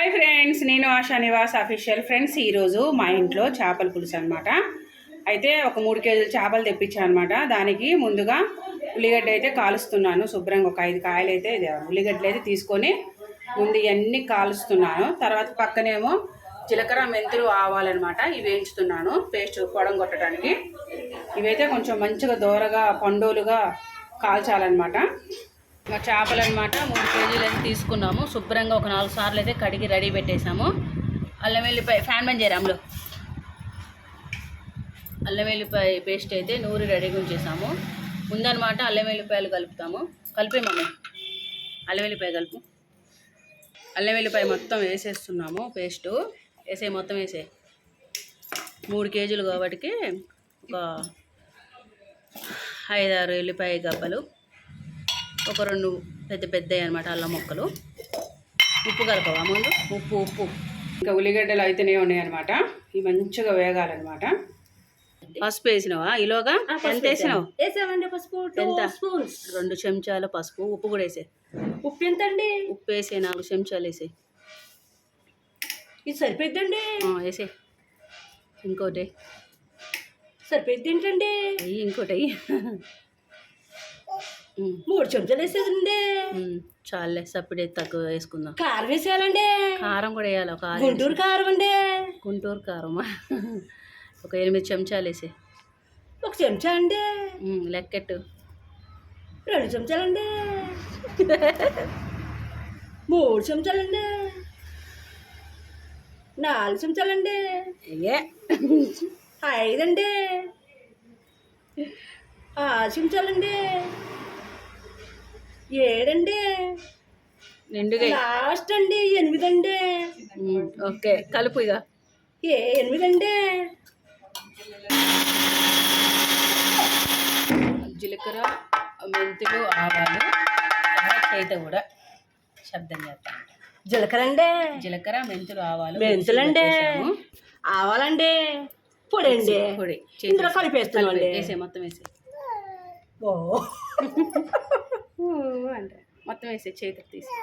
Hi friends నేను ASHA Nivas official friends. ఈరోజు మా ఇంట్లో చేపల పులుసు అనమాట అయితే ఒక మూడు కేజీల చేపలు తెప్పించాను అనమాట దానికి ముందుగా ఉల్లిగడ్డ అయితే కాలుస్తున్నాను శుభ్రంగా. ఒక ఐదు కాయలు అయితే ఇది ఉల్లిగడ్డలు అయితే తీసుకొని ముందు ఇవన్నీ కాలుస్తున్నాను. తర్వాత పక్కనేమో జీలకర్ర మెంతులు ఆవాలన్నమాట ఇవి వేయించుతున్నాను పేస్ట్ పొడం కొట్టడానికి. ఇవైతే కొంచెం మంచిగా దోరగా పండోలుగా కాల్చాలన్నమాట. ఇంకా చేపలు అనమాట మూడు కేజీలు అయితే తీసుకున్నాము. శుభ్రంగా ఒక నాలుగు సార్లు అయితే కడిగి రెడీ పెట్టేసాము అల్లం వెల్లిపాయ ఫ్యాన్ బంద్ చేయరాములు అల్లం వెల్లిపాయ పేస్ట్ అయితే నూరి రెడీగా ఉంచేసాము ముందనమాట అల్లం వెల్లిపాయలు కలుపుతాము. కలిపే మమ్మీ. అల్లం వెల్లిపాయ కలుపు. అల్లం వెల్లిపాయ మొత్తం వేసేస్తున్నాము పేస్టు. వేసే మొత్తం వేసే. మూడు కేజీలు కాబట్టి ఒక ఐదారు వెల్లిపాయ గబ్బలు. ఒక రెండు పెద్ద పెద్దవి అనమాట అల్లం ముక్కలు. ఉప్పు కలపవా ముందు? ఉప్పు ఉప్పు. ఇంకా ఉల్లిగడ్డలు అయితేనే ఉన్నాయి అనమాట ఇవి మంచిగా వేగాలన్నమాట. పసుపు వేసినావా? ఈలోగా ఎంత వేసినావు? వేసామండి పసుపు? ఎంత? స్పూన్స్ రెండు చెంచాల పసుపు. ఉప్పు కూడా వేసే ఉప్పు ఎంత అండి ఉప్పు వేసే నాలుగు చెంచాలు వేసే ఇది సరిపోద్దండి వేసే ఇంకోటి. సరిపోద్ది ఏంటండి? ఇంకోటి మూడు చెంచాలు వేసేదండి. చాలులే సప్పుడే తక్కువ వేసుకుందాం. కారం వేసేయాలండి. కారం కూడా వేయాలి ఒక గుంటూరు కారం అండి. గుంటూరు కారమా? ఒక ఎనిమిది చెంచాలు వేసే ఒక చెంచా అండి. లెక్కెట్టు. రెండు చెంచాలండి. మూడు చెంచాలండి. నాలుగు చెంచాలండి. అయ్యే ఐదండి. ఆరు చెంచాలండి. ఏడండి. లాస్ట్ అండి ఎనిమిదండి. ఓకే కలుపు ఇక ఏ ఎనిమిదండి. జీలకర్ర మెంతులు ఆవాలు చేత కూడా శబ్దం చేస్తాను జీలకర్ర అండి జీలకర్ర మెంతులు ఆవాలు మెంతులండి. వేసాము. ఆవాలండి. పొడి అండి. పొడి ఇందులో కలిపేస్తున్నామండి. వేసే మొత్తం వేసే ఓ. వేసే చేతికి తీసి?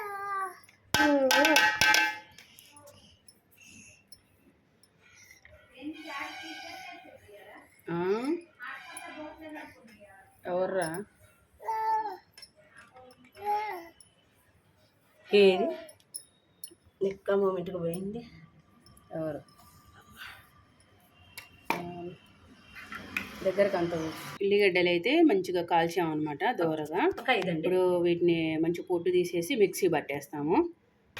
ఎవర్రా? ఏది? నిక్క మూమెంట్కి పోయింది. ఎవరు? దగ్గరకు అంత ఉల్లిగడ్డలు అయితే మంచిగా కాల్చాం అనమాట దోరగా. ఇప్పుడు వీటిని మంచి పొట్టు తీసేసి మిక్సీ పట్టేస్తాము.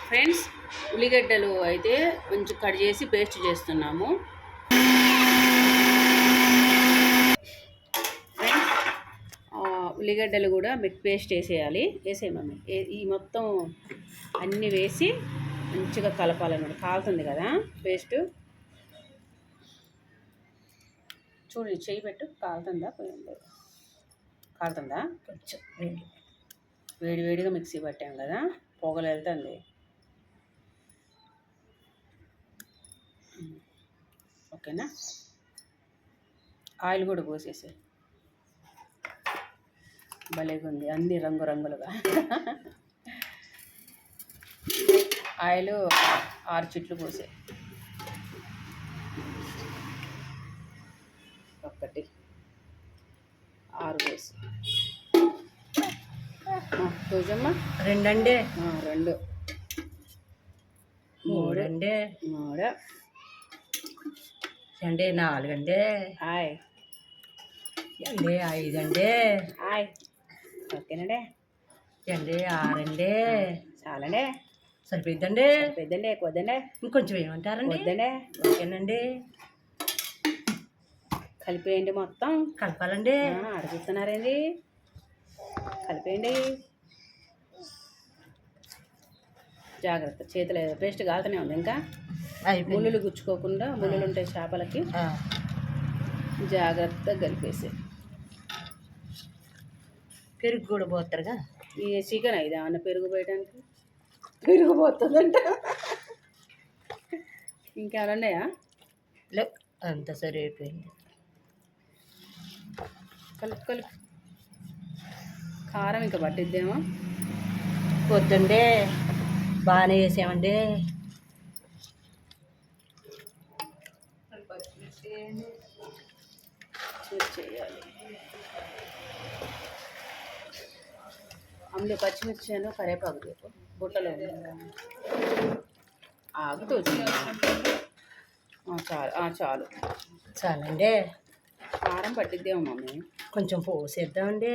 ఫ్రెండ్స్ ఉల్లిగడ్డలు అయితే కొంచెం కట్ చేసి పేస్ట్ చేస్తున్నాము. ఫ్రెండ్స్ ఉల్లిగడ్డలు కూడా మిక్ పేస్ట్ వేసేయాలి. వేసే మమ్మీ. ఏ- ఈ మొత్తం అన్నీ వేసి మంచిగా కలపాలన్నమాట. కాలుతుంది కదా పేస్ట్. చూడు చేయి పెట్టు కాలుతుందా పోయింది? కాలుతుందా? కొంచెం వేడి. వేడి వేడిగా మిక్సీ పట్టాం కదా పొగలు వెళ్తుంది. ఓకేనా? ఆయిల్ కూడా పోసేసి భలేగా ఉంది అన్ని రంగురంగులుగా. ఆయిల్ ఆరు చెట్లు పోసే ఒకటి ఆరు వేసి చూసమ్మా రెండండి. రెండు. మూడండి. మూడు. అండి నాలుగండి. హాయ్. అండి ఐదండి. హాయ్. ఓకేనండి. అండి ఆరండి. చాలండి. సరిపోద్దండి పెద్దండి వద్దండి ఇంకొంచెం ఏమంటారండి? వద్దండి. ఓకేనండి. కలిపేయండి మొత్తం. కలపాలండి. ఆ, అడుగుతున్నారేంటి కలిపేయండి. జాగ్రత్త చేతులు పేస్ట్ కాలుతూనే ఉంది ఇంకా. అయిపోయింది. ముళ్ళులు గుచ్చుకోకుండా ముళ్ళులు ఉంటాయి చేపలకి జాగ్రత్తగా కలిపేసి పెరుగు కూడా పోతారుగా? ఈ చికెన్ ఇది ఏమన్నా పెరుగు పోయడానికి పెరుగు పోతుందంట. ఇంకేమైనా ఉన్నాయా? లే అంత సరిపోయింది కలుపు కలుపు. కారం ఇంకా పట్టిద్దేమో. పొద్దుండే బాగానే చేసామండి. అందులో పచ్చిమిర్చిను కరేపాకు రేపు బుట్టలో ఆగుతూ చాలు చాలు. చాలండి. కారం పట్టిద్దేమో మమ్మీ. కొంచెం పోసేద్దామండి.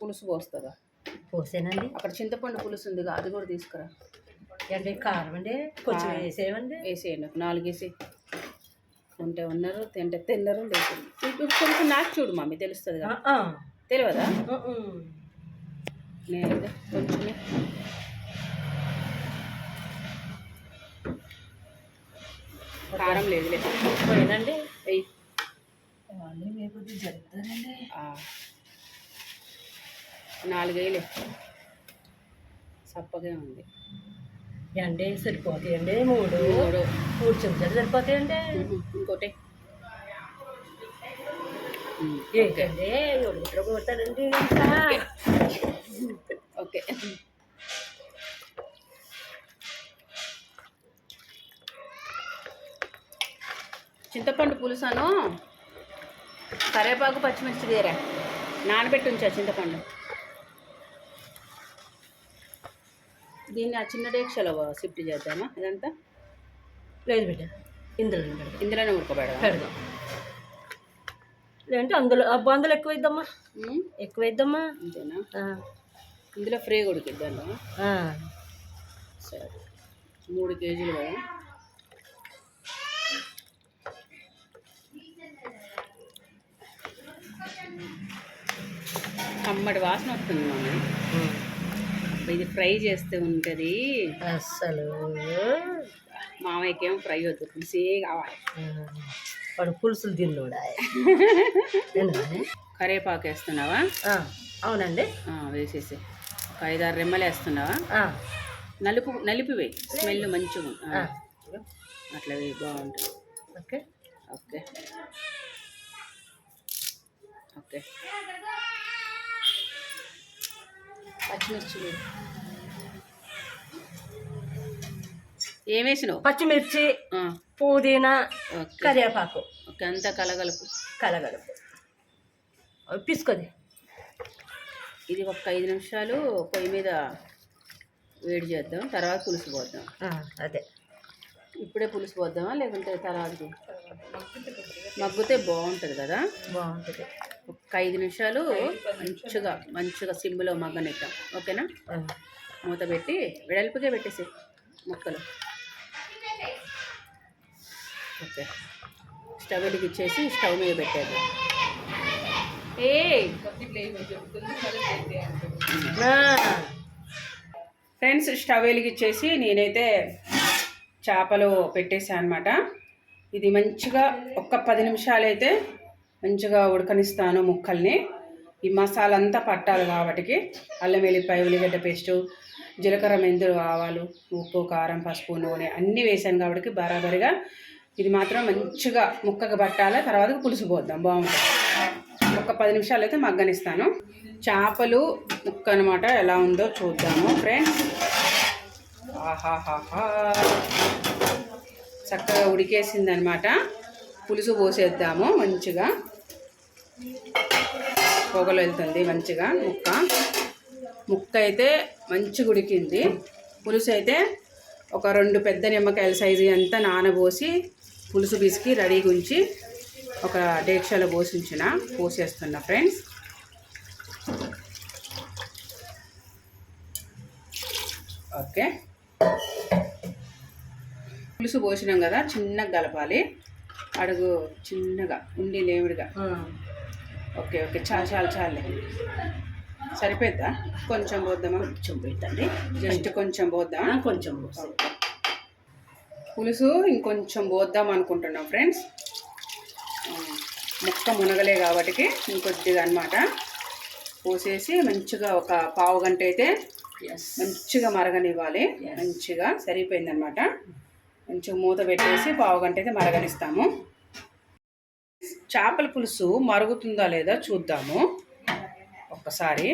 పులుసు పోస్తుందా? పోసేనండి. అక్కడ చింతపండు పులుసు ఉందిగా అది కూడా తీసుకురా. అంటే కారం అండి కొంచెం. వేసేయండి. వేసేయండి ఒక నాలుగు వేసి. ఉంటే ఉన్నారు తింటే తిన్నారు లేదు కొంచెం నాకు చూడు మమ్మీ తెలుస్తుంది కదా. తెలియదా? నేను కొంచెం కారం లేదులే పోయినండి. వెయ్యి ఆ. నాలుగేలే సప్పగా ఉంది. అండి సరిపోతాయండి మూడు. మూడు. మూడు చెంచాలు సరిపోతాయండి ఇంకోటి. ఏంటండి ఎవరు ఇంకా ఓకే. చింతపండు పులుసాను కరేపాకు పచ్చిమిర్చి తీరా. నానబెట్టి ఉంచా చింతపండు. దీన్ని ఆ చిన్న డేక్షలో షిఫ్ట్ చేద్దామా ఇదంతా లేదు బిడ్డ ఇందులో పెడదాం. ఇందులోనే ఉడకబెడదాం పెడదాం. లేదంటే అందులో ఆ బందలు ఎక్కువ ఇద్దామా ఎక్కువ ఇద్దామా అంతేనా? ఇందులో ఫ్రీగా ఉడికిద్దాం. సరే. మూడు కేజీలు కదా? కమ్మడి వాసన వస్తుంది మమ్మీ ఇది ఫ్రై చేస్తే ఉంటుంది. అస్సలు. మామయ్యకి ఏమో ఫ్రై వద్దు పులుసే కావాలి. వాడు పులుసులు తిన్నోడా? కరేపాకు వేస్తున్నావా? అవునండి. వేసేసి. ఒక ఐదారు రెమ్మలు వేస్తున్నావా? నలుపు నలిపి వేయి. స్మెల్ మంచిగా అట్లా వేయి బాగుంటుంది. ఓకే. ఓకే. ఓకే. పచ్చిమిర్చి. ఏం వేసినావు? పచ్చిమిర్చి పుదీనా కరివేపాకు. ఓకే అంతా కలగలుపు. కలగలుపు. అవి పిసుకొని ఇది ఒక ఐదు నిమిషాలు పొయ్యి మీద వేడి చేద్దాం తర్వాత పులుసు పోద్దాం. అదే. ఇప్పుడే పులుసు పోద్దామా లేకుంటే తర్వాత? మగ్గితే బాగుంటుంది కదా? బాగుంటుంది. ఒక ఐదు నిమిషాలు మంచిగా మంచిగా సిమ్లో మగ్గనిద్దాం. ఓకేనా? మూత పెట్టి వెడల్పుగా పెట్టేసి ముక్కలు. ఓకే. స్టవ్ వెలిగిచ్చేసి స్టవ్ మీద పెట్టేది ఏ ఫ్రెండ్స్ స్టవ్ వెలిగిచ్చేసి నేనైతే చేపలు పెట్టేసాను అనమాట ఇది మంచిగా ఒక్క పది నిమిషాలు అయితే మంచిగా ఉడకనిస్తాను ముక్కల్ని. ఈ మసాలా అంతా పట్టాలి కాబట్టి అల్లం వెల్లిపాయ ఉల్లిగడ్డ పేస్టు జీలకర్ర మెంతులు ఆవాలు ఉప్పు కారం పసుపు నూనె అన్నీ వేసాను కాబట్టి బరాబరిగా ఇది మాత్రం మంచిగా ముక్కకు పట్టాలి. తర్వాత పులుసు పోద్దాం. బాగుంటుంది. ఒక పది నిమిషాలు అయితే మగ్గనిస్తాను. చేపలు ముక్క అనమాట ఎలా ఉందో చూద్దాము ఫ్రెండ్స్. ఆహాహాహా. చక్కగా ఉడికేసింది అనమాట పులుసు పోసేద్దాము మంచిగా. పొగలు వెళ్తుంది మంచిగా ముక్క. ముక్క అయితే మంచిగా ఉడికింది పులుసు అయితే ఒక రెండు పెద్ద నిమ్మకాయల సైజు అంతా నానబోసి పులుసు పిసికి రెడీగా ఉంచి ఒక డేక్షలో పోసి ఉంచిన పోసేస్తున్నా ఫ్రెండ్స్. ఓకే. పులుసు పోసినాం కదా చిన్నగా కలపాలి. అడుగు చిన్నగా ఉండి లేవుడిగా ఓకే ఓకే. చాలు చాలు చాలే. సరిపోద్దా కొంచెం పోద్దామా? కొంచెం పెట్టండి జస్ట్ కొంచెం పోద్దాం ఆ, కొంచెం. పులుసు ఇంకొంచెం పోద్దాం అనుకుంటున్నాం ఫ్రెండ్స్. ముక్క మునగలే కాబట్టి ఇంకొద్దిగా అనమాట పోసేసి మంచిగా ఒక పావు గంట అయితే మంచిగా మరగనివ్వాలి. మంచిగా సరిపోయిందనమాట మంచిగా మూత పెట్టేసి పావు గంట అయితే మరగనిస్తాము. చేపల పులుసు మరుగుతుందా లేదా చూద్దాము. ఒక్కసారి.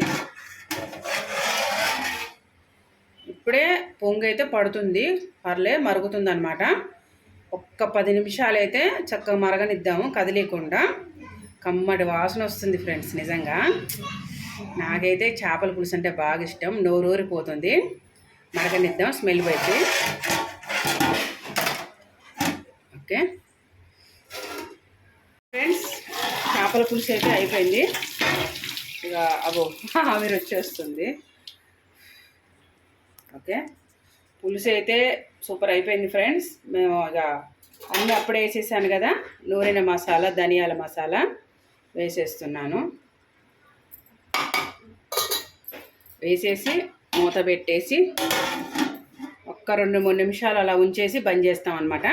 ఇప్పుడే పొంగైతే అయితే పడుతుంది. పర్లే మరుగుతుంది అనమాట ఒక్క పది నిమిషాలు అయితే చక్కగా మరగనిద్దాము కదిలేకుండా. కమ్మటి వాసన వస్తుంది ఫ్రెండ్స్ నిజంగా. నాకైతే చేపల పులుసు అంటే బాగా ఇష్టం. నోరూరిపోతుంది మరగనిద్దాం స్మెల్ పోయి ఓకే. ఫ్రెండ్స్ చేపల పులుసు అయితే అయిపోయింది. ఇక అబో ఆవిరి వచ్చేస్తుంది. ఓకే. పులుసు అయితే సూపర్ అయిపోయింది ఫ్రెండ్స్. మేము ఇక అన్నీ అప్పుడే వేసేసాను కదా. నూనె మసాలా ధనియాల మసాలా వేసేస్తున్నాను. వేసేసి మూత పెట్టేసి ఒక్క రెండు మూడు నిమిషాలు అలా ఉంచేసి బంద్ చేస్తాం అనమాట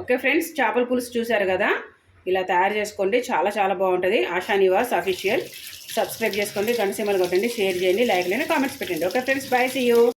ఓకే ఫ్రెండ్స్ చేపల పులుసు చూశారు కదా? ఇలా తయారు చేసుకోండి. చాలా చాలా బాగుంటుంది. ఆశా నివాస్ అఫీషియల్ సబ్స్క్రైబ్ చేసుకోండి. గంట కొట్టండి. షేర్ చేయండి. లైక్ లేని కామెంట్స్ పెట్టండి. Okay friends bye see you